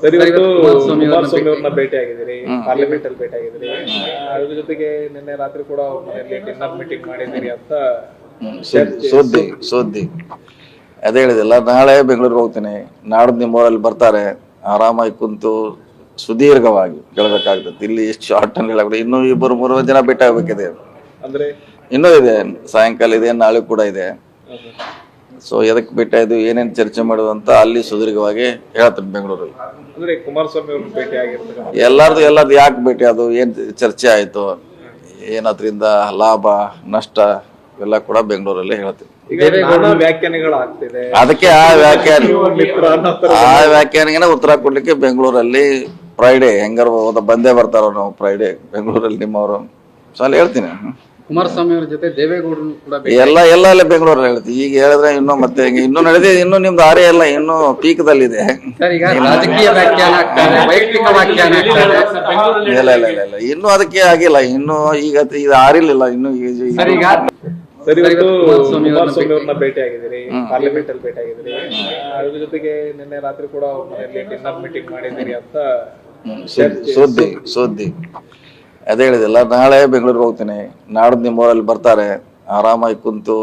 Sir ಇವತ್ತು ಕುಮಾರಸ್ವಾಮಿ ಅವ್ರನ್ನ ಭೇಟಿ ಆಗಿದ್ದೀರಿ ಪಾರ್ಲಿಮೆಂಟ್ ಅಲ್ಲಿ ಭೇಟಿ ಆಗಿದ್ದೀರಿ. ಅದ್ರ ಜೊತೆಗೆ ನಿನ್ನೆ ರಾತ್ರಿ ಕೂಡ ಅವ್ರ ಮನೆಯಲ್ಲಿ ಡಿನ್ನರ್ ಮೀಟಿಂಗ್ ಮಾಡಿದ್ದೀರಿ ಅಂತ ಸುದ್ದಿ ಸುದ್ದಿ ಸುದ್ದಿ. ಅದೇ ಹೇಳಿದಿಲ್ಲ ನಾಳೆ ಬೆಂಗಳೂರಿಗೆ ಹೋಗ್ತೀನಿ. ನಾಡ್ದು ನಿಮ್ಮೂರಲ್ಲಿ ಬರ್ತಾರೆ. ಆರಾಮಾಗಿ ಕುಂತು ಸುದೀರ್ಘವಾಗಿ ಕೇಳಬೇಕಾಗ್ತದೆ ಇಲ್ಲಿ ಎಷ್ಟು ಶಾರ್ಟ್ ಅಂತ ಹೇಳಬೇಕು ಇನ್ನು ಇಬ್ಬರು ಮೂರು ಜನ ಭೇಟಿ ಆಗ್ಬೇಕಿದೆ. ಅಂದ್ರೆ? ಇನ್ನೂ ಇದೆ ಸಾಯಂಕಾಲ ಇದೆ ನಾಳೆ ಕೂಡ ಇದೆ. ಸೊ ಎದಕ್ಕೆ ಭೇಟಿ ಆಯ್ತು ಏನೇನು ಚರ್ಚೆ ಮಾಡೋದು ಅಂತ ಅಲ್ಲಿ ಸುದೀರ್ಘವಾಗಿ ಹೇಳ್ತೀನಿ ಬೆಂಗಳೂರಲ್ಲಿ. ಅಂದ್ರೆ ಕುಮಾರಸ್ವಾಮಿ ಅವ್ರನ್ನ ಭೇಟಿ ಆಗಿರ್ತಕ್ಕಂಥ ಎಲ್ಲಾರ್ದು ಎಲ್ಲಾರ್ದು ಯಾಕೆ ಭೇಟಿ ಅದು ಏನ್ ಚರ್ಚೆ ಆಯ್ತು ಏನದ್ರಿಂದ ಲಾಭ ನಷ್ಟ ಇವೆಲ್ಲ ಕೂಡ ಬೆಂಗಳೂರಲ್ಲಿ ಹೇಳ್ತೀನಿ. ಅದಕ್ಕೆ ಆ ವ್ಯಾಖ್ಯಾನ ಆ ವ್ಯಾಖ್ಯಾನಿಗೆ ಉತ್ತರ ಕೊಡ್ಲಿಕ್ಕೆ ಬೆಂಗಳೂರಲ್ಲಿ ಫ್ರೈಡೆ ಹೆಂಗಾರು ಹೋದ ಬಂದೇ ಬರ್ತಾರ ನಾವು ಫ್ರೈಡೆ ಬೆಂಗಳೂರಲ್ಲಿ ನಿಮ್ಮವರು. ಸೊ ಅಲ್ಲಿ ಹೇಳ್ತೀನಿ. ಕುಮಾರಸ್ವಾಮಿ ಅವ್ರ ಜೊತೆ ದೇವೇಗೌಡರು ಕೂಡ ಭೇಟಿ ಎಲ್ಲ ಎಲ್ಲ ಅಲ್ಲೇ ಬೆಂಗಳೂರಲ್ಲಿ ಈಗ ಹೇಳಿದ್ರೆ ಇನ್ನೂ ಮತ್ತೆ ಇನ್ನೂ ನಡೆದಿದೆ ಇನ್ನೂ ನಿಮ್ದು ಆರೇ ಎಲ್ಲ ಇನ್ನೂ ಪೀಕ್ದಲ್ಲಿದೆ. ಸರ್ ಈಗ ರಾಜಕೀಯ ವ್ಯಾಖ್ಯಾನ ಆಗ್ತಾ ಇದೆ ವೈಯಕ್ತಿಕ ವ್ಯಾಖ್ಯಾನ ಆಗ್ತಾ ಇಲ್ಲ ಇಲ್ಲ ಇಲ್ಲ ಇಲ್ಲ. ಇನ್ನೂ ಅದಕ್ಕೆ ಆಗಿಲ್ಲ. ಇನ್ನೂ ಈಗ ಇದು ಆರಿಲಿಲ್ಲ. ಇನ್ನು ಈಗ- ಈಗ- ಸರ್ ಈಗ ಸರ್ ಇವತ್ತು ಕುಮಾರಸ್ವಾಮಿ ಅವ್ರನ್ನ ಕುಮಾರಸ್ವಾಮಿ ಅವ್ರನ್ನ ಭೇಟಿ ಆಗಿದ್ದೀರಿ ಪಾರ್ಲಿಮೆಂಟ್ ಅಲ್ಲಿ ಭೇಟಿ ಆಗಿದ್ದೀರಿ ಆ, ಅದ್ರ ಜೊತೆಗೆ ನಿನ್ನೆ ರಾತ್ರಿ ಕೂಡ ಅವ್ರ ಮನೆಯಲ್ಲಿ ಡಿನ್ನರ್ ಮೀಟಿಂಗ್ ಮಾಡಿದ್ದೀರಿ ಅಂತ ಸುದ್ದಿ ಸುದ್ದಿ ಸುದ್ದಿ. ಅದೇ ಹೇಳಿದಿಲ್ಲ ನಾಳೆ ಬೆಂಗಳೂರಿಗೆ ಹೋಗ್ತೀನಿ. ನಾಡ್ದು ನಿಮ್ಮೂರಲ್ಲಿ ಬರ್ತಾರೆ. ಆರಾಮಾಗಿ ಕುಂತು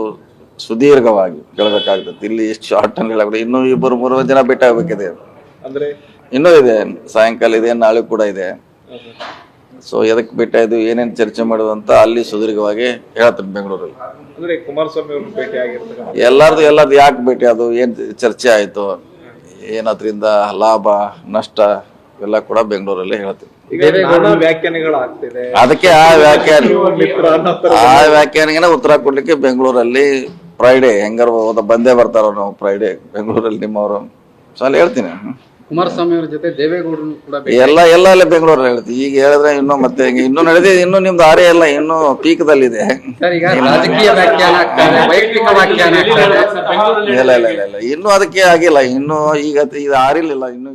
ಸುದೀರ್ಘವಾಗಿ ಕೇಳಬೇಕಾಗ್ತದೆ ಇಲ್ಲಿ ಎಷ್ಟು ಶಾರ್ಟ್ ಅಂತ ಹೇಳಬೇಕು. ಇನ್ನೂ ಇಬ್ಬರು ಮೂರು ಜನ ಭೇಟಿ ಆಗಬೇಕಿದೆ. ಅಂದ್ರೆ? ಇನ್ನೂ ಇದೆ. ಸಾಯಂಕಾಲ ಇದೆ ನಾಳೆ ಕೂಡ ಇದೆ. ಸೊ ಎದಕ್ಕೆ ಭೇಟಿ ಇದು ಏನೇನು ಚರ್ಚೆ ಮಾಡೋದು ಅಂತ ಅಲ್ಲಿ ಸುದೀರ್ಘವಾಗಿ ಹೇಳ್ತೀನಿ ಬೆಂಗಳೂರಲ್ಲಿ. ಅಂದ್ರೆ ಕುಮಾರಸ್ವಾಮಿ ಅವರು ಭೇಟಿ ಆಗಿರ್ತಾರೆ ಎಲ್ಲಾರ್ದು ಎಲ್ಲಾರ್ದು ಯಾಕೆ ಭೇಟಿ ಅದು ಏನು ಚರ್ಚೆ ಆಯಿತು ಏನದ್ರಿಂದ ಲಾಭ ನಷ್ಟ ಎಲ್ಲ ಕೂಡ ಬೆಂಗಳೂರಲ್ಲೇ ಹೇಳ್ತೀನಿ. ಈಗ ವ್ಯಾಖ್ಯಾನಗಳು ಆಗ್ತಿದೆ ಅದಕ್ಕೆ ಆ ವ್ಯಾಖ್ಯಾನ ಆ ವ್ಯಾಖ್ಯಾನಿಗೆ ಉತ್ತರ ಕೊಡ್ಲಿಕ್ಕೆ ಬೆಂಗಳೂರಲ್ಲಿ ಫ್ರೈಡೆ ಹೆಂಗಾರ ಹೋದ ಬಂದೇ ಬರ್ತಾರ ನಾವು ಫ್ರೈಡೆ ಬೆಂಗಳೂರಲ್ಲಿ ನಿಮ್ಮವರು. ಸಲ ಹೇಳ್ತೀನಿ. ಕುಮಾರಸ್ವಾಮಿ ಅವ್ರ ಜೊತೆ ದೇವೇಗೌಡರು ಕೂಡ ಎಲ್ಲ ಎಲ್ಲ ಅಲ್ಲೇ ಬೆಂಗಳೂರಲ್ಲಿ ಹೇಳ್ತೀವಿ ಈಗ ಹೇಳಿದ್ರೆ ಇನ್ನೂ ಮತ್ತೆ ಹೆಂಗೆ ಇನ್ನೂ ನಡೆದಿದೆ ಇನ್ನು ನಿಮ್ದು ಆರೇ ಎಲ್ಲ ಇನ್ನು ಪೀಕ್ದಲ್ಲಿದೆ. ಸರ್ ಈಗ ರಾಜಕೀಯ ವ್ಯಾಖ್ಯಾನ ವೈಯಕ್ತಿಕ ವ್ಯಾಖ್ಯಾನ ಇಲ್ಲ ಇಲ್ಲ ಇಲ್ಲ ಇಲ್ಲ. ಇನ್ನೂ ಅದಕ್ಕೆ ಆಗಿಲ್ಲ ಇನ್ನೂ ಈಗ ಇದು ಆರಿಲಿಲ್ಲ ಇನ್ನೂ